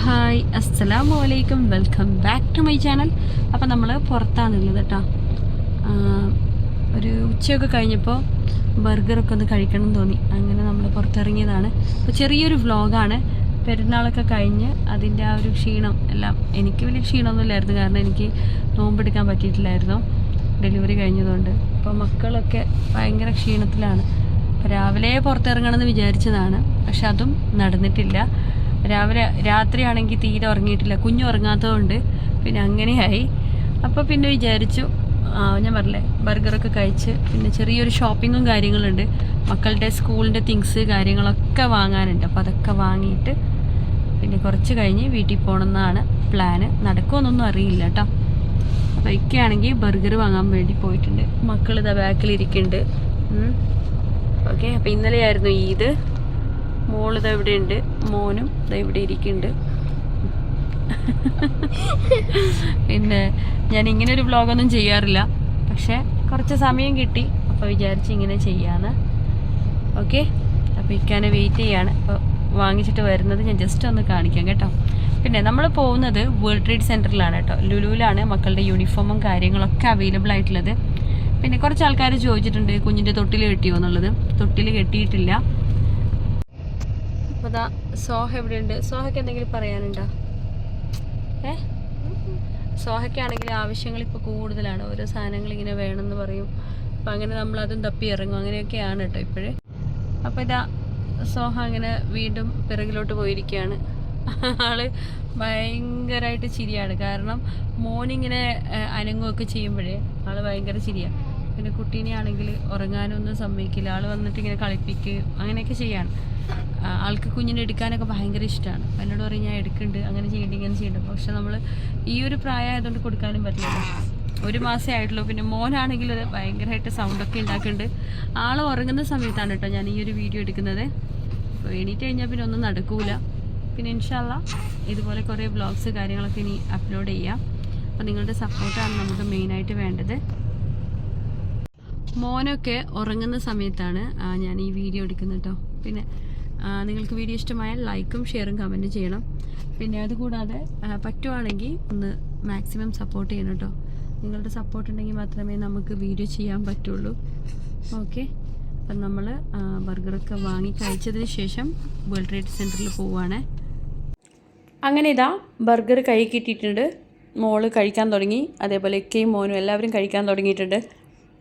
Hi അസ്സലാമു അലൈക്കും. Welcome back to my channel. അപ്പോൾ നമ്മൾ പുറത്താണുള്ളത് കേട്ടോ ഒരു ഉച്ചയൊക്കെ കഴിഞ്ഞപ്പോൾ ബർഗറൊക്കെ ഒന്ന് കഴിക്കണം എന്ന് തോന്നി. അങ്ങനെ നമ്മൾ പുറത്തിറങ്ങിയതാണ്. അപ്പോൾ ചെറിയൊരു വ്ളോഗാണ്. പെരുന്നാളൊക്കെ കഴിഞ്ഞ് അതിന്റെ ആ ഒരു ക്ഷീണം എല്ലാം എനിക്ക് വലിയ ക്ഷീണമൊന്നുമില്ലായിരുന്നു. കാരണം എനിക്ക് നോമ്പെടുക്കാൻ പറ്റിയിട്ടില്ലായിരുന്നു. ഡെലിവറി കഴിഞ്ഞതുകൊണ്ട്. അപ്പോൾ മക്കളൊക്കെ ഭയങ്കര ക്ഷീണത്തിലാണ്. രാവിലെ പുറത്തിറങ്ങണമെന്ന് വിചാരിച്ചതാണ്. പക്ഷെ അതും നടന്നിട്ടില്ല. രാവിലെ രാത്രിയാണെങ്കിൽ തീരെ ഉറങ്ങിയിട്ടില്ല. കുഞ്ഞു ഉറങ്ങാത്തതുകൊണ്ട് പിന്നെ അങ്ങനെയായി. അപ്പോൾ പിന്നെ വിചാരിച്ചു ഞാൻ പറഞ്ഞില്ലേ ബർഗറൊക്കെ കഴിച്ച് പിന്നെ ചെറിയൊരു ഷോപ്പിങ്ങും കാര്യങ്ങളുണ്ട്. മക്കളുടെ സ്കൂളിന്റെ തിങ്സ് കാര്യങ്ങളൊക്കെ വാങ്ങാനുണ്ട്. അപ്പോൾ അതൊക്കെ വാങ്ങിയിട്ട് പിന്നെ കുറച്ച് കഴിഞ്ഞ് വീട്ടിൽ പോകണമെന്നാണ് പ്ലാന് നടക്കുമെന്നൊന്നും അറിയില്ല കേട്ടോ അപ്പോൾ ഇക്കയാണെങ്കിൽ ബർഗർ വാങ്ങാൻ വേണ്ടി പോയിട്ടുണ്ട്. മക്കൾ ഇതാ ബാക്കിലിരിക്കുന്നുണ്ട് ഓക്കെ അപ്പോൾ ഇന്നലെയായിരുന്നു ഈദ്. മോൾ ഇതാ ഇവിടെ ഉണ്ട് മോനും ഇതാ ഇവിടെ ഇരിക്കുന്നുണ്ട്. പിന്നെ ഞാൻ ഇങ്ങനെ ഒരു വ്ളോഗൊന്നും ചെയ്യാറില്ല. പക്ഷേ കുറച്ച് സമയം കിട്ടി. അപ്പോൾ വിചാരിച്ച് ഇങ്ങനെ ചെയ്യാന്ന്. ഓക്കെ? അപ്പോൾ ഇക്കാനെ വെയിറ്റ് ചെയ്യാണ്. അപ്പോൾ വാങ്ങിച്ചിട്ട് വരുന്നത് ഞാൻ ജസ്റ്റ് ഒന്ന് കാണിക്കാം കേട്ടോ. പിന്നെ നമ്മൾ പോകുന്നത് വേൾഡ് ട്രേഡ് സെന്ററിലാണ് കേട്ടോ. ലുലുവിലാണ് മക്കളുടെ യൂണിഫോമും കാര്യങ്ങളൊക്കെ അവൈലബിൾ ആയിട്ടുള്ളത്. പിന്നെ കുറച്ച് ആൾക്കാർ ചോദിച്ചിട്ടുണ്ട് കുഞ്ഞിന്റെ തൊട്ടിൽ കെട്ടിയോ എന്നുള്ളത്. തൊട്ടിൽ കെട്ടിയിട്ടില്ല. അപ്പോൾ ദാ സോഹ എവിടെയുണ്ട് സോഹയ്ക്ക് എന്തെങ്കിലും പറയാനുണ്ടോ? ഏ? സോഹയ്ക്കാണെങ്കിൽ ആവശ്യങ്ങൾ ഇപ്പോൾ കൂടുതലാണ്. ഓരോ സാധനങ്ങൾ ഇങ്ങനെ വേണമെന്ന് പറയും. അപ്പം അങ്ങനെ നമ്മൾ അതും തപ്പി ഇറങ്ങും. അങ്ങനെയൊക്കെയാണ് കേട്ടോ ഇപ്പോഴേ. അപ്പോൾ ഇതാ സോഹ അങ്ങനെ വീണ്ടും പിറകിലോട്ട് പോയിരിക്കുകയാണ് ആൾ ഭയങ്കരമായിട്ട് ചിരിയാണ്. കാരണം മോനിങ്ങനെ അനങ്ങുമൊക്കെ ചെയ്യുമ്പോഴേ ആൾ ഭയങ്കര ചിരിയാണ് പിന്നെ കുട്ടീനെ ആണെങ്കിൽ ഉറങ്ങാനൊന്നും സമ്മതിക്കില്ല. ആൾ വന്നിട്ട് ഇങ്ങനെ കളിപ്പിക്ക് അങ്ങനെയൊക്കെ ചെയ്യാണ്. ആൾക്ക് കുഞ്ഞിനെ എടുക്കാനൊക്കെ ഭയങ്കര ഇഷ്ടമാണ് എന്നോട് പറയും ഞാൻ എടുക്കുന്നുണ്ട് അങ്ങനെ ചെയ്യണ്ട ഇങ്ങനെ ചെയ്യണ്ട. പക്ഷെ നമ്മൾ ഈ ഒരു പ്രായമായതുകൊണ്ട് കൊടുക്കാനും പറ്റില്ല. ഒരു മാസമേ ആയിട്ടുള്ളൂ. പിന്നെ മോനാണെങ്കിൽ ഭയങ്കരമായിട്ട് സൗണ്ടൊക്കെ ഉണ്ടാക്കുന്നുണ്ട്. ആൾ ഉറങ്ങുന്ന സമയത്താണ് കേട്ടോ ഞാൻ ഈ ഒരു വീഡിയോ എടുക്കുന്നത്. അപ്പോൾ എണീറ്റ് കഴിഞ്ഞാൽ പിന്നെ ഒന്നും നടക്കൂല. പിന്നെ ഇൻഷാല്ല ഇതുപോലെ കുറേ വ്ളോഗ്സ് കാര്യങ്ങളൊക്കെ ഇനി അപ്ലോഡ് ചെയ്യാം. അപ്പോൾ നിങ്ങളുടെ സപ്പോർട്ടാണ് നമുക്ക് മെയിനായിട്ട് വേണ്ടത്. മോനൊക്കെ ഉറങ്ങുന്ന സമയത്താണ് ഞാൻ ഈ വീഡിയോ എടുക്കുന്നത് കേട്ടോ പിന്നെ നിങ്ങൾക്ക് വീഡിയോ ഇഷ്ടമായാൽ ലൈക്കും ഷെയറും കമന്റും ചെയ്യണം. പിന്നെ അതുകൂടാതെ പറ്റുവാണെങ്കിൽ ഒന്ന് മാക്സിമം സപ്പോർട്ട് ചെയ്യണം കേട്ടോ നിങ്ങളുടെ സപ്പോർട്ട് ഉണ്ടെങ്കിൽ മാത്രമേ നമുക്ക് വീഡിയോ ചെയ്യാൻ പറ്റുള്ളൂ. ഓക്കെ അപ്പം നമ്മൾ ബർഗറൊക്കെ വാങ്ങി കഴിച്ചതിന് ശേഷം വേൾഡ് ട്രേഡ് സെന്ററിൽ പോവുകയാണ് അങ്ങനെ ഇതാ ബർഗർ കൈ കിട്ടിയിട്ടുണ്ട്. മോൾ കഴിക്കാൻ തുടങ്ങി. അതേപോലെ ഇക്കയും മോനും എല്ലാവരും കഴിക്കാൻ തുടങ്ങിയിട്ടുണ്ട്.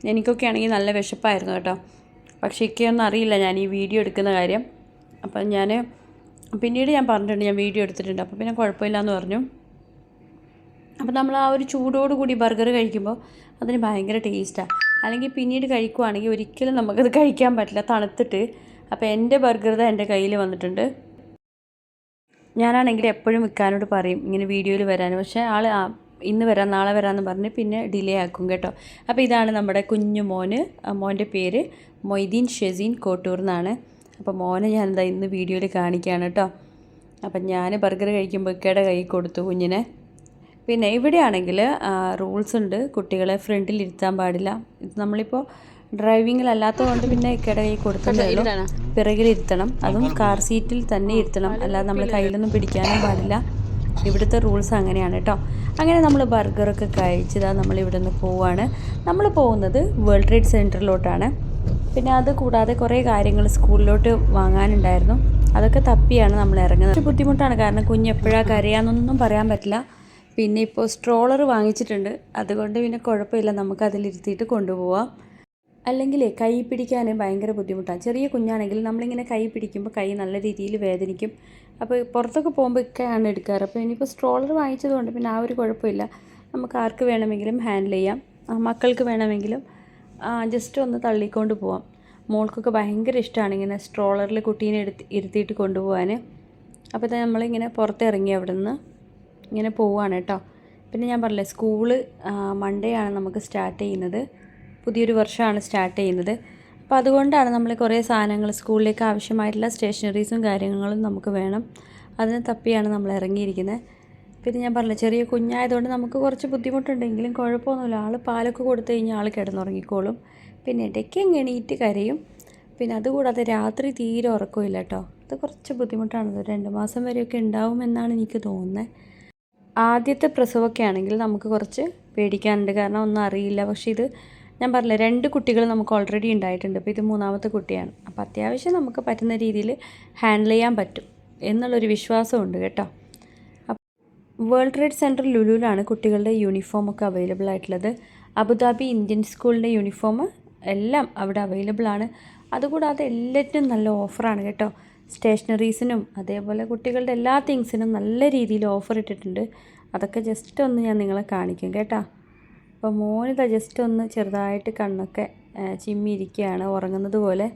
എനിക്കൊക്കെ ആണെങ്കിൽ നല്ല വിശപ്പായിരുന്നു കേട്ടോ. പക്ഷേ ഇക്കയൊന്നും അറിയില്ല ഞാൻ ഈ വീഡിയോ എടുക്കുന്ന കാര്യം. അപ്പം ഞാൻ പിന്നീട് ഞാൻ പറഞ്ഞിട്ടുണ്ട് ഞാൻ വീഡിയോ എടുത്തിട്ടുണ്ട്. അപ്പോൾ പിന്നെ കുഴപ്പമില്ല എന്ന് പറഞ്ഞു. അപ്പോൾ നമ്മൾ ആ ഒരു ചൂടോട് കൂടി ബർഗർ കഴിക്കുമ്പോൾ അതിന് ഭയങ്കര ടേസ്റ്റാണ് അല്ലെങ്കിൽ പിന്നീട് കഴിക്കുവാണെങ്കിൽ ഒരിക്കലും നമുക്കത് കഴിക്കാൻ പറ്റില്ല തണുത്തിട്ട്. അപ്പോൾ എന്റെ ബർഗർ ദാ എന്റെ കയ്യിൽ വന്നിട്ടുണ്ട്. ഞാനാണെങ്കിൽ എപ്പോഴും വിൽക്കാനോട് പറയും ഇങ്ങനെ വീഡിയോയിൽ വരാൻ. പക്ഷേ ആൾ ഇന്ന് വരാം നാളെ വരാമെന്ന് പറഞ്ഞ് പിന്നെ ഡിലേ ആക്കും കേട്ടോ. അപ്പോൾ ഇതാണ് നമ്മുടെ കുഞ്ഞു മോന്. മോന്റെ പേര് മൊയ്തീൻ ഷെസീൻ കോട്ടൂർ എന്നാണ്. അപ്പോൾ മോനെ ഞാൻ എന്താ ഇന്ന് വീഡിയോയിൽ കാണിക്കുകയാണ് കേട്ടോ. അപ്പം ഞാൻ ബർഗർ കഴിക്കുമ്പോൾ ഇക്കയുടെ കൈ കൊടുത്തു കുഞ്ഞിനെ. പിന്നെ ഇവിടെയാണെങ്കിൽ റൂൾസ് ഉണ്ട്. കുട്ടികളെ ഫ്രണ്ടിൽ ഇരുത്താൻ പാടില്ല. ഇത് നമ്മളിപ്പോൾ ഡ്രൈവിങ്ങിലല്ലാത്തത് കൊണ്ട് പിന്നെ ഇക്കയുടെ കൈ കൊടുത്തിട്ടുണ്ടല്ലോ പിറകിലിരുത്തണം പിറകിൽ ഇരുത്തണം. അതും കാർ സീറ്റിൽ തന്നെ ഇരുത്തണം. അല്ലാതെ നമ്മൾ കയ്യിലൊന്നും പിടിക്കാനും പാടില്ല. ഇവിടുത്തെ റൂൾസ് അങ്ങനെയാണ് കേട്ടോ അങ്ങനെ നമ്മൾ ബർഗറൊക്കെ കഴിച്ചതാണ് നമ്മൾ ഇവിടെ നിന്ന് പോവാണ്. നമ്മൾ പോകുന്നത് വേൾഡ് ട്രേഡ് സെന്ററിലോട്ടാണ് പിന്നെ അത് കൂടാതെ കുറേ കാര്യങ്ങൾ സ്കൂളിലോട്ട് വാങ്ങാനുണ്ടായിരുന്നു. അതൊക്കെ തപ്പിയാണ് നമ്മൾ ഇറങ്ങുന്നത് ബുദ്ധിമുട്ടാണ്. കാരണം കുഞ്ഞ് എപ്പോഴാണ് കരയാന്നൊന്നും പറയാൻ പറ്റില്ല. പിന്നെ ഇപ്പോൾ സ്ട്രോളർ വാങ്ങിച്ചിട്ടുണ്ട്. അതുകൊണ്ട് പിന്നെ കുഴപ്പമില്ല. നമുക്ക് അതിലിരുത്തിയിട്ട് കൊണ്ടുപോവാം. അല്ലെങ്കിൽ കൈ പിടിക്കാൻ ഭയങ്കര ബുദ്ധിമുട്ടാണ് ചെറിയ കുഞ്ഞാണെങ്കിൽ നമ്മളിങ്ങനെ കൈ പിടിക്കുമ്പോൾ കൈ നല്ല രീതിയിൽ വേദനിക്കും. അപ്പോൾ പുറത്തൊക്കെ പോകുമ്പോൾ ഇക്കയാണ് എടുക്കാറ്. അപ്പോൾ ഇനിയിപ്പോൾ സ്ട്രോളർ വാങ്ങിച്ചതുകൊണ്ട് പിന്നെ ആ ഒരു കുഴപ്പമില്ല. നമുക്ക് ആർക്ക് വേണമെങ്കിലും ഹാൻഡിൽ ചെയ്യാം. മക്കൾക്ക് വേണമെങ്കിലും ജസ്റ്റ് ഒന്ന് തള്ളിക്കൊണ്ട് പോവാം. മോൾക്കൊക്കെ ഭയങ്കര ഇഷ്ടമാണ് ഇങ്ങനെ സ്ട്രോളറിൽ കുട്ടീനെ എടുത്ത് ഇരുത്തിയിട്ട് കൊണ്ടുപോകാൻ അപ്പോൾ തന്നെ നമ്മളിങ്ങനെ പുറത്തിറങ്ങി അവിടെ നിന്ന് ഇങ്ങനെ പോവുകയാണ് കേട്ടോ. പിന്നെ ഞാൻ പറഞ്ഞില്ലേ സ്കൂൾ മൺഡേ ആണ് നമുക്ക് സ്റ്റാർട്ട് ചെയ്യുന്നത്. പുതിയൊരു വർഷമാണ് സ്റ്റാർട്ട് ചെയ്യുന്നത്. അപ്പോൾ അതുകൊണ്ടാണ് നമ്മൾ കുറേ സാധനങ്ങൾ സ്കൂളിലേക്ക് ആവശ്യമായിട്ടുള്ള സ്റ്റേഷനറീസും കാര്യങ്ങളും നമുക്ക് വേണം. അതിന് തപ്പിയാണ് നമ്മൾ ഇറങ്ങിയിരിക്കുന്നത് പിന്നെ ഞാൻ പറഞ്ഞില്ല ചെറിയ കുഞ്ഞായതുകൊണ്ട് നമുക്ക് കുറച്ച് ബുദ്ധിമുട്ടുണ്ടെങ്കിലും കുഴപ്പമൊന്നുമില്ല. ആൾ പാലൊക്കെ കൊടുത്തു കഴിഞ്ഞാൽ ആൾ കിടന്നുറങ്ങിക്കോളും. പിന്നെ ഇടയ്ക്ക് എണീറ്റ് കരയും. പിന്നെ അതുകൂടാതെ രാത്രി തീരെ ഉറക്കമില്ല കേട്ടോ. അത് കുറച്ച് ബുദ്ധിമുട്ടാണ് രണ്ട് മാസം വരെയൊക്കെ ഉണ്ടാവുമെന്നാണ് എനിക്ക് തോന്നുന്നത് ആദ്യത്തെ പ്രസവമൊക്കെ ആണെങ്കിൽ നമുക്ക് കുറച്ച് പേടിക്കാനുണ്ട്. കാരണം ഒന്നും അറിയില്ല. പക്ഷേ ഇത് ഞാൻ പറഞ്ഞില്ല രണ്ട് കുട്ടികൾ നമുക്ക് ഓൾറെഡി ഉണ്ടായിട്ടുണ്ട്. അപ്പോൾ ഇത് മൂന്നാമത്തെ കുട്ടിയാണ്. അപ്പോൾ അത്യാവശ്യം നമുക്ക് പറ്റുന്ന രീതിയിൽ ഹാൻഡിൽ ചെയ്യാൻ പറ്റും എന്നുള്ളൊരു വിശ്വാസമുണ്ട് കേട്ടോ. വേൾഡ് ട്രേഡ് സെന്റർ ലുലുവിലാണ് കുട്ടികളുടെ യൂണിഫോം ഒക്കെ അവൈലബിൾ ആയിട്ടുള്ളത്. അബുദാബി ഇന്ത്യൻ സ്കൂളിന്റെ യൂണിഫോം എല്ലാം അവിടെ അവൈലബിൾ ആണ്. അതുകൂടാതെ എല്ലാറ്റിനും നല്ല ഓഫറാണ് കേട്ടോ. സ്റ്റേഷനറീസിനും അതേപോലെ കുട്ടികളുടെ എല്ലാ തിങ്സിനും നല്ല രീതിയിൽ ഓഫർ ഇട്ടിട്ടുണ്ട്. അതൊക്കെ ജസ്റ്റ് ഒന്ന് ഞാൻ നിങ്ങളെ കാണിക്കും കേട്ടോ. അപ്പോൾ മോനിതാ ജസ്റ്റ് ഒന്ന് ചെറുതായിട്ട് കണ്ണൊക്കെ ചിമ്മിയിരിക്കുകയാണ് ഉറങ്ങുന്നത് പോലെ.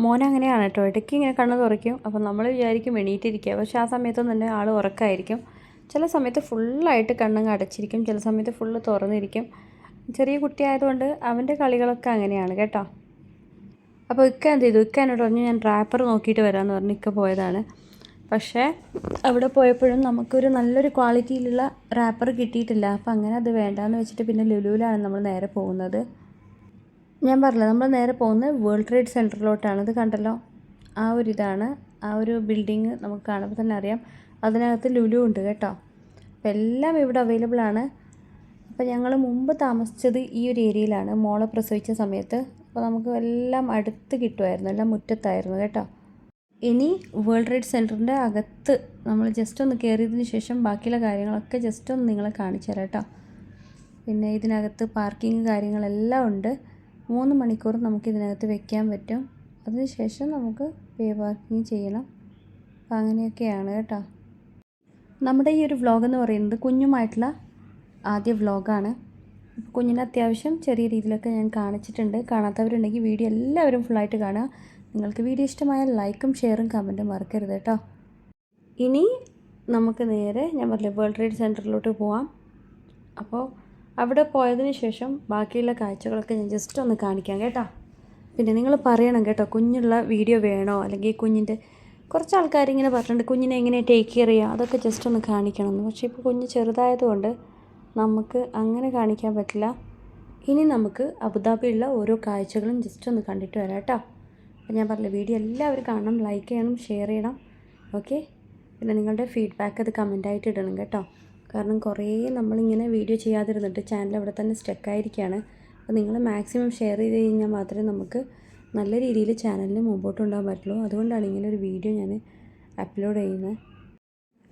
മോൻ അങ്ങനെയാണ് കേട്ടോ ഇടയ്ക്ക് ഇങ്ങനെ കണ്ണ് തുറയ്ക്കും. അപ്പോൾ നമ്മൾ വിചാരിക്കും എണീറ്റിരിക്കുക. പക്ഷേ ആ സമയത്തൊന്നും തന്നെ ആൾ ഉറക്കായിരിക്കും. ചില സമയത്ത് ഫുള്ളായിട്ട് കണ്ണങ്ങ് അടച്ചിരിക്കും. ചില സമയത്ത് ഫുള്ള് തുറന്നിരിക്കും. ചെറിയ കുട്ടിയായതുകൊണ്ട് അവന്റെ കളികളൊക്കെ അങ്ങനെയാണ് കേട്ടോ. അപ്പോൾ ഇക്ക എന്ത് ചെയ്തു? ഇക്ക എന്നോട് പറഞ്ഞു ഞാൻ റാപ്പർ നോക്കിയിട്ട് വരാമെന്ന് പറഞ്ഞ്. ഇക്ക പോയതാണ്. പക്ഷേ അവിടെ പോയപ്പോഴും നമുക്കൊരു നല്ലൊരു ക്വാളിറ്റിയിലുള്ള റാപ്പർ കിട്ടിയിട്ടില്ല. അപ്പോൾ അങ്ങനെ അത് വേണ്ടാന്ന് വെച്ചിട്ട് പിന്നെ ലുലുവിലാണ് നമ്മൾ നേരെ പോകുന്നത്. ഞാൻ പറഞ്ഞില്ല നമ്മൾ നേരെ പോകുന്നത് വേൾഡ് ട്രേഡ് സെന്ററിലോട്ടാണ് ഇത് കണ്ടല്ലോ? ആ ഒരു ഇതാണ്. ആ ഒരു ബിൽഡിങ് നമുക്ക് കാണുമ്പോൾ തന്നെ അറിയാം. അതിനകത്ത് ലുലു ഉണ്ട് കേട്ടോ. അപ്പോൾ എല്ലാം ഇവിടെ അവൈലബിൾ ആണ്. അപ്പോൾ ഞങ്ങൾ മുമ്പ് താമസിച്ചത് ഈ ഒരു ഏരിയയിലാണ് മോളെ പ്രസവിച്ച സമയത്ത്. അപ്പോൾ നമുക്ക് എല്ലാം അടുത്ത് കിട്ടുമായിരുന്നു. എല്ലാം മുറ്റത്തായിരുന്നു കേട്ടോ. ഇനി വേൾഡ് ട്രേഡ് സെന്ററിന്റെ അകത്ത് നമ്മൾ ജസ്റ്റ് ഒന്ന് കയറിയതിന് ശേഷം ബാക്കിയുള്ള കാര്യങ്ങളൊക്കെ ജസ്റ്റ് ഒന്ന് നിങ്ങളെ കാണിച്ചു തരാം കേട്ടോ. പിന്നെ ഇതിനകത്ത് പാർക്കിംഗ് കാര്യങ്ങളെല്ലാം ഉണ്ട്. മൂന്ന് മണിക്കൂർ നമുക്ക് ഇതിനകത്ത് വെക്കാൻ പറ്റും. അതിനുശേഷം നമുക്ക് പേ പാർക്കിംഗ് ചെയ്യണം. അപ്പം അങ്ങനെയൊക്കെയാണ് കേട്ടോ. നമ്മുടെ ഈ ഒരു വ്ളോഗ് എന്ന് പറയുന്നത് കുഞ്ഞുമായിട്ടുള്ള ആദ്യ വ്ളോഗാണ് കുഞ്ഞിന് അത്യാവശ്യം ചെറിയ രീതിയിലൊക്കെ ഞാൻ കാണിച്ചിട്ടുണ്ട്. കാണാത്തവരുണ്ടെങ്കിൽ വീഡിയോ എല്ലാവരും ഫുള്ളായിട്ട് കാണുക. നിങ്ങൾക്ക് വീഡിയോ ഇഷ്ടമായാൽ ലൈക്കും ഷെയറും കമന്റും മറക്കരുത് കേട്ടോ. ഇനി നമുക്ക് നേരെ ഞാൻ പറഞ്ഞില്ലേ വേൾഡ് ട്രേഡ് സെന്ററിലോട്ട് പോവാം. അപ്പോൾ അവിടെ പോയതിന് ശേഷം ബാക്കിയുള്ള കാഴ്ചകളൊക്കെ ഞാൻ ജസ്റ്റ് ഒന്ന് കാണിക്കാം കേട്ടോ. പിന്നെ നിങ്ങൾ പറയണം കേട്ടോ കുഞ്ഞുള്ള വീഡിയോ വേണോ? അല്ലെങ്കിൽ കുഞ്ഞിന്റെ കുറച്ച് ആൾക്കാർ ഇങ്ങനെ പറഞ്ഞിട്ടുണ്ട് കുഞ്ഞിനെ എങ്ങനെ ടേക്ക് കെയർ ചെയ്യുക അതൊക്കെ ജസ്റ്റ് ഒന്ന് കാണിക്കണമെന്ന്. പക്ഷേ ഇപ്പോൾ കുഞ്ഞ് ചെറുതായതുകൊണ്ട് നമുക്ക് അങ്ങനെ കാണിക്കാൻ പറ്റില്ല. ഇനി നമുക്ക് അബുദാബിയുള്ള ഓരോ കാഴ്ചകളും ജസ്റ്റ് ഒന്ന് കണ്ടിട്ട് വരാം കേട്ടോ. അപ്പോൾ ഞാൻ പറഞ്ഞില്ല വീഡിയോ എല്ലാവരും കാണണം ലൈക്ക് ചെയ്യണം ഷെയർ ചെയ്യണം ഓക്കെ പിന്നെ നിങ്ങളുടെ ഫീഡ്ബാക്ക് അത് കമന്റായിട്ട് ഇടണം കേട്ടോ. കാരണം കുറേ നമ്മളിങ്ങനെ വീഡിയോ ചെയ്യാതിരുന്നിട്ട് ചാനൽ അവിടെ തന്നെ സ്റ്റക്കായിരിക്കുകയാണ് അപ്പോൾ നിങ്ങൾ മാക്സിമം ഷെയർ ചെയ്ത് കഴിഞ്ഞാൽ മാത്രമേ നമുക്ക് നല്ല രീതിയിൽ ചാനലിന് മുമ്പോട്ട് കൊണ്ടുപോകാൻ പറ്റുള്ളൂ. അതുകൊണ്ടാണ് ഇങ്ങനെ ഒരു വീഡിയോ ഞാൻ അപ്ലോഡ് ചെയ്യുന്നത്.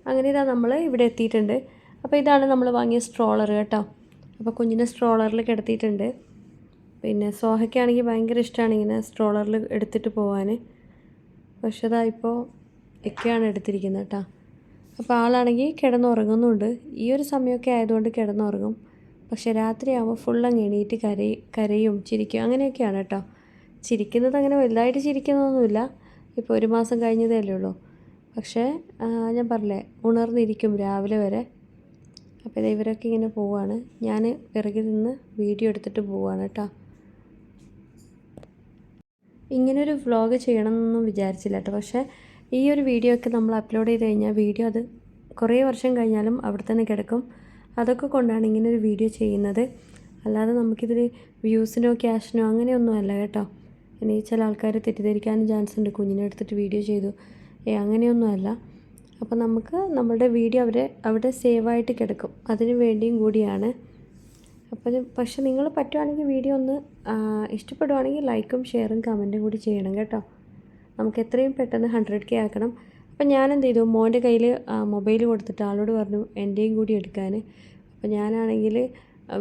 അങ്ങനെ ഇതാ നമ്മൾ ഇവിടെ എത്തിയിട്ടുണ്ട്. അപ്പോൾ ഇതാണ് നമ്മൾ വാങ്ങിയ സ്ട്രോളർ കേട്ടോ. അപ്പോൾ കുഞ്ഞിനെ സ്ട്രോളറിൽ കിടത്തിയിട്ടുണ്ട്. പിന്നെ സോഹയ്ക്കാണെങ്കിൽ ഭയങ്കര ഇഷ്ടമാണ് ഇങ്ങനെ സ്ട്രോളറിൽ എടുത്തിട്ട് പോകാൻ പക്ഷെ അതാ ഇപ്പോൾ ഒക്കെയാണ് എടുത്തിരിക്കുന്നത് കേട്ടോ. അപ്പോൾ ആളാണെങ്കിൽ കിടന്നുറങ്ങുന്നുണ്ട്. ഈ ഒരു സമയമൊക്കെ ആയതുകൊണ്ട് കിടന്നുറങ്ങും. പക്ഷേ രാത്രിയാകുമ്പോൾ ഫുൾ അങ്ങ് എണീറ്റ് കരയും കരയും ചിരിക്കും അങ്ങനെയൊക്കെയാണ് കേട്ടോ. ചിരിക്കുന്നത് അങ്ങനെ വലുതായിട്ട് ചിരിക്കുന്നൊന്നുമില്ല ഇപ്പോൾ ഒരു മാസം കഴിഞ്ഞതേ ഉള്ളൂ. പക്ഷേ ഞാൻ പറഞ്ഞില്ലേ ഉണർന്നിരിക്കും രാവിലെ വരെ. അപ്പോൾ ഇവരൊക്കെ ഇങ്ങനെ പോവാണ്. ഞാൻ പിറകിൽ നിന്ന് വീഡിയോ എടുത്തിട്ട് പോവാണ് കേട്ടോ. ഇങ്ങനൊരു വ്ളോഗ് ചെയ്യണമെന്നൊന്നും വിചാരിച്ചില്ല കേട്ടോ പക്ഷേ ഈ ഒരു വീഡിയോ ഒക്കെ നമ്മൾ അപ്ലോഡ് ചെയ്ത് കഴിഞ്ഞാൽ വീഡിയോ അത് കുറേ വർഷം കഴിഞ്ഞാലും അവിടെ തന്നെ കിടക്കും. അതൊക്കെ കൊണ്ടാണ് ഇങ്ങനൊരു വീഡിയോ ചെയ്യുന്നത്. അല്ലാതെ നമുക്കിതിൽ വ്യൂസിനോ ക്യാഷിനോ അങ്ങനെയൊന്നും അല്ല കേട്ടോ. ഇനി ചില ആൾക്കാർ തെറ്റിദ്ധരിക്കാനും ചാൻസ് ഉണ്ട്. കുഞ്ഞിനെ എടുത്തിട്ട് വീഡിയോ ചെയ്തു. ഏ അങ്ങനെയൊന്നുമല്ല അപ്പോൾ നമുക്ക് നമ്മളുടെ വീഡിയോ അവരെ അവിടെ സേവായിട്ട് കിടക്കും. അതിനു വേണ്ടിയും കൂടിയാണ്. അപ്പോൾ പക്ഷെ നിങ്ങൾ പറ്റുവാണെങ്കിൽ വീഡിയോ ഒന്ന് ഇഷ്ടപ്പെടുവാണെങ്കിൽ ലൈക്കും ഷെയറും കമന്റും കൂടി ചെയ്യണം കേട്ടോ. നമുക്ക് എത്രയും പെട്ടെന്ന് ഹൺഡ്രഡ് കെ ആക്കണം. അപ്പം ഞാൻ എന്ത് ചെയ്തു? മോന്റെ കയ്യിൽ മൊബൈൽ കൊടുത്തിട്ട് ആളോട് പറഞ്ഞു എന്റെയും കൂടി എടുക്കാൻ. അപ്പം ഞാനാണെങ്കിൽ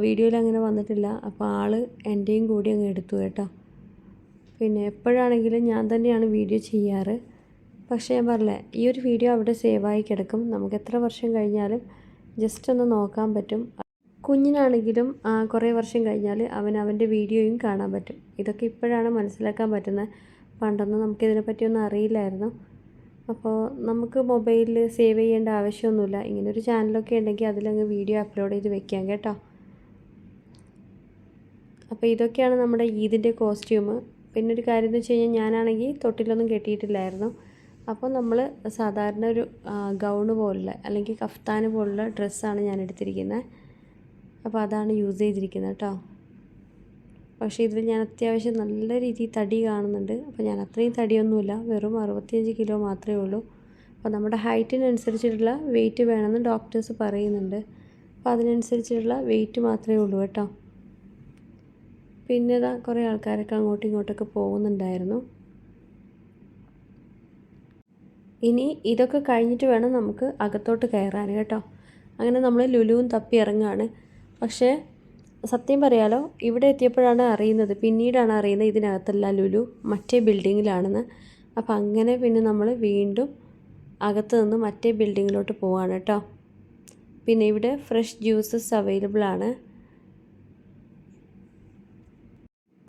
വീഡിയോയിൽ അങ്ങനെ വന്നിട്ടില്ല. അപ്പോൾ ആൾ എന്റെയും കൂടി അങ്ങ് എടുത്തു കേട്ടോ. പിന്നെ എപ്പോഴാണെങ്കിലും ഞാൻ തന്നെയാണ് വീഡിയോ ചെയ്യാറ്. പക്ഷേ ഞാൻ പറഞ്ഞില്ലേ ഈ ഒരു വീഡിയോ അവിടെ സേവായി കിടക്കും. നമുക്ക് എത്ര വർഷം കഴിഞ്ഞാലും ജസ്റ്റ് ഒന്ന് നോക്കാൻ പറ്റും. കുഞ്ഞിനാണെങ്കിലും കുറേ വർഷം കഴിഞ്ഞാൽ അവൻ അവന്റെ വീഡിയോയും കാണാൻ പറ്റും. ഇതൊക്കെ ഇപ്പോഴാണ് മനസ്സിലാക്കാൻ പറ്റുന്നത് പണ്ടൊന്നും നമുക്കിതിനെ പറ്റിയൊന്നും അറിയില്ലായിരുന്നു. അപ്പോൾ നമുക്ക് മൊബൈലിൽ സേവ് ചെയ്യേണ്ട ആവശ്യമൊന്നുമില്ല. ഇങ്ങനൊരു ചാനലൊക്കെ ഉണ്ടെങ്കിൽ അതിലങ്ങ് വീഡിയോ അപ്ലോഡ് ചെയ്ത് വെക്കാം കേട്ടോ. അപ്പോൾ ഇതൊക്കെയാണ് നമ്മുടെ ഈദിന്റെ കോസ്റ്റ്യൂം പിന്നെ ഒരു കാര്യം എന്ന് വെച്ച് കഴിഞ്ഞാൽ ഞാനാണെങ്കിൽ തൊട്ടിലൊന്നും കെട്ടിയിട്ടില്ലായിരുന്നു. അപ്പോൾ നമ്മൾ സാധാരണ ഒരു ഗൗണ് പോലുള്ള അല്ലെങ്കിൽ കഫ്താന് പോലുള്ള ഡ്രസ്സാണ് ഞാൻ എടുത്തിരിക്കുന്നത്. അപ്പോൾ അതാണ് യൂസ് ചെയ്തിരിക്കുന്നത് കേട്ടോ. പക്ഷേ ഇതിൽ ഞാൻ അത്യാവശ്യം നല്ല രീതിയിൽ തടി കാണുന്നുണ്ട്. അപ്പോൾ ഞാൻ അത്രയും തടിയൊന്നുമില്ല. വെറും അറുപത്തിയഞ്ച് കിലോ മാത്രമേ ഉള്ളൂ. അപ്പോൾ നമ്മുടെ ഹൈറ്റിനനുസരിച്ചിട്ടുള്ള വെയിറ്റ് വേണമെന്ന് ഡോക്ടേഴ്സ് പറയുന്നുണ്ട്. അപ്പോൾ അതിനനുസരിച്ചിട്ടുള്ള വെയിറ്റ് മാത്രമേ ഉള്ളൂ കേട്ടോ. പിന്നെ കുറേ ആൾക്കാരൊക്കെ അങ്ങോട്ടും ഇങ്ങോട്ടൊക്കെ പോകുന്നുണ്ടായിരുന്നു. ഇനി ഇതൊക്കെ കഴിഞ്ഞിട്ട് വേണം നമുക്ക് അകത്തോട്ട് കയറാൻ കേട്ടോ. അങ്ങനെ നമ്മൾ ലുലുവും തപ്പി ഇറങ്ങുകയാണ്. പക്ഷേ സത്യം പറയാലോ ഇവിടെ എത്തിയപ്പോഴാണ് അറിയുന്നത്. പിന്നീടാണ് അറിയുന്നത് ഇതിനകത്തല്ല ലുലു മറ്റേ ബിൽഡിങ്ങിലാണെന്ന്. അപ്പം അങ്ങനെ പിന്നെ നമ്മൾ വീണ്ടും അകത്ത് നിന്ന് മറ്റേ ബിൽഡിങ്ങിലോട്ട് പോവാണ് കേട്ടോ. പിന്നെ ഇവിടെ ഫ്രഷ് ജ്യൂസസ് അവൈലബിൾ ആണ്.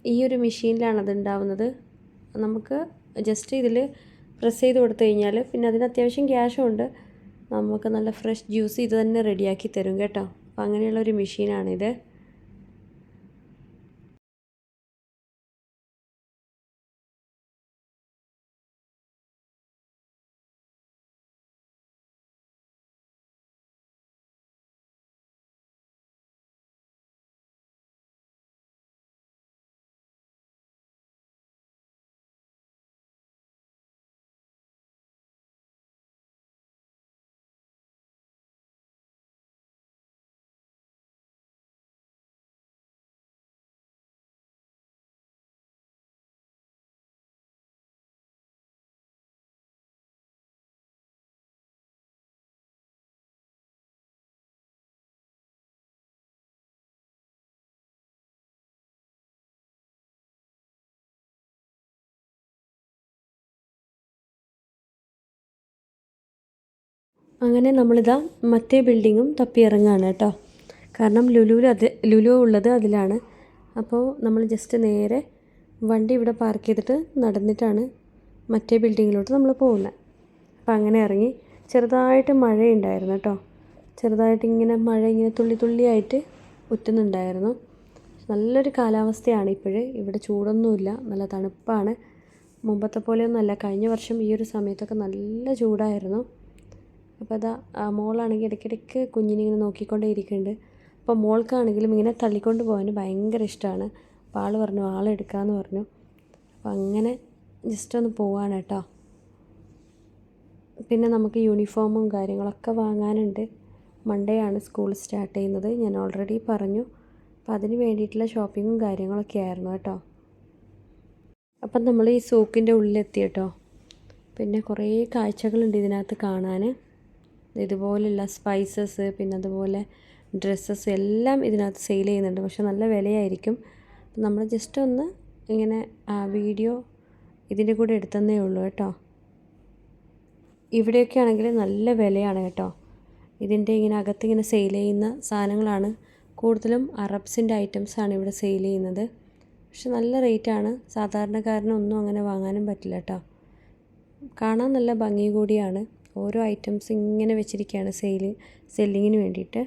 ഈ ഒരു മെഷീനിലാണ് അത് ഉണ്ടാവുന്നത്. നമുക്ക് ജസ്റ്റ് ഇതിൽ പ്രസ് ചെയ്ത് കൊടുത്തു കഴിഞ്ഞാൽ പിന്നെ അതിന് അത്യാവശ്യം ക്യാഷും ഉണ്ട്. നമുക്ക് നല്ല ഫ്രഷ് ജ്യൂസ് ഇത് തന്നെ റെഡിയാക്കി തരും കേട്ടോ. അപ്പം അങ്ങനെയുള്ള ഒരു മെഷീനാണിത്. അങ്ങനെ നമ്മളിതാ മറ്റേ ബിൽഡിങ്ങും തപ്പി ഇറങ്ങുകയാണ് കേട്ടോ. കാരണം ലുലുവിൽ അത് ലുലു ഉള്ളത് അതിലാണ്. അപ്പോൾ നമ്മൾ ജസ്റ്റ് നേരെ വണ്ടി ഇവിടെ പാർക്ക് ചെയ്തിട്ട് നടന്നിട്ടാണ് മറ്റേ ബിൽഡിങ്ങിലോട്ട് നമ്മൾ പോകുന്നത്. അപ്പോൾ അങ്ങനെ ഇറങ്ങി ചെറുതായിട്ട് മഴയുണ്ടായിരുന്നു കേട്ടോ. ചെറുതായിട്ട് ഇങ്ങനെ മഴ ഇങ്ങനെ തുള്ളി തുള്ളിയായിട്ട് ഉറ്റുന്നുണ്ടായിരുന്നു. നല്ലൊരു കാലാവസ്ഥയാണ് ഇപ്പോഴ്. ഇവിടെ ചൂടൊന്നുമില്ല. നല്ല തണുപ്പാണ്. മുമ്പത്തെ പോലെയൊന്നുമല്ല. കഴിഞ്ഞ വർഷം ഈ ഒരു സമയത്തൊക്കെ നല്ല ചൂടായിരുന്നു. അപ്പോൾ അതാ മോളാണെങ്കിൽ ഇടയ്ക്കിടയ്ക്ക് കുഞ്ഞിനെ ഇങ്ങനെ നോക്കിക്കൊണ്ടേ ഇരിക്കുന്നുണ്ട്. അപ്പോൾ മോൾക്കാണെങ്കിലും ഇങ്ങനെ തള്ളിക്കൊണ്ട് പോകാൻ ഭയങ്കര ഇഷ്ടമാണ്. അപ്പോൾ ആൾ പറഞ്ഞു ആളെടുക്കാമെന്ന് പറഞ്ഞു. അപ്പോൾ അങ്ങനെ ജസ്റ്റ് ഒന്ന് പോവാണ് കേട്ടോ. പിന്നെ നമുക്ക് യൂണിഫോമും കാര്യങ്ങളൊക്കെ വാങ്ങാനുണ്ട്. മൺഡേ ആണ് സ്കൂൾ സ്റ്റാർട്ട് ചെയ്യുന്നത്. ഞാൻ ഓൾറെഡി പറഞ്ഞു. അപ്പോൾ അതിന് വേണ്ടിയിട്ടുള്ള ഷോപ്പിങ്ങും കാര്യങ്ങളൊക്കെ ആയിരുന്നു കേട്ടോ. അപ്പം നമ്മൾ ഈ സൂക്കിന്റെ ഉള്ളിലെത്തി കേട്ടോ. പിന്നെ കുറേ കാഴ്ചകളുണ്ട് ഇതിനകത്ത് കാണാൻ. ഇതുപോലുള്ള സ്പൈസസ് പിന്നെ അതുപോലെ ഡ്രസ്സസ് എല്ലാം ഇതിനകത്ത് സെയിൽ ചെയ്യുന്നുണ്ട്. പക്ഷെ നല്ല വിലയായിരിക്കും. നമ്മൾ ജസ്റ്റ് ഒന്ന് ഇങ്ങനെ വീഡിയോ ഇതിന്റെ കൂടെ എടുത്തെന്നേ ഉള്ളൂ കേട്ടോ. ഇവിടെയൊക്കെ ആണെങ്കിൽ നല്ല വിലയാണ് കേട്ടോ. ഇതിന്റെ ഇങ്ങനെ അകത്ത് ഇങ്ങനെ സെയിൽ ചെയ്യുന്ന സാധനങ്ങളാണ്. കൂടുതലും അറബ്സിന്റെ ഐറ്റംസാണ് ഇവിടെ സെയിൽ ചെയ്യുന്നത്. പക്ഷെ നല്ല റേറ്റാണ് സാധാരണക്കാരനൊന്നും അങ്ങനെ വാങ്ങാനും പറ്റില്ല കേട്ടോ. കാണാൻ നല്ല ഭംഗി കൂടിയാണ്. ഓരോ ഐറ്റംസ് ഇങ്ങനെ വെച്ചിരിക്കുകയാണ് സെയിൽ സെല്ലിങ്ങിന് വേണ്ടിയിട്ട്.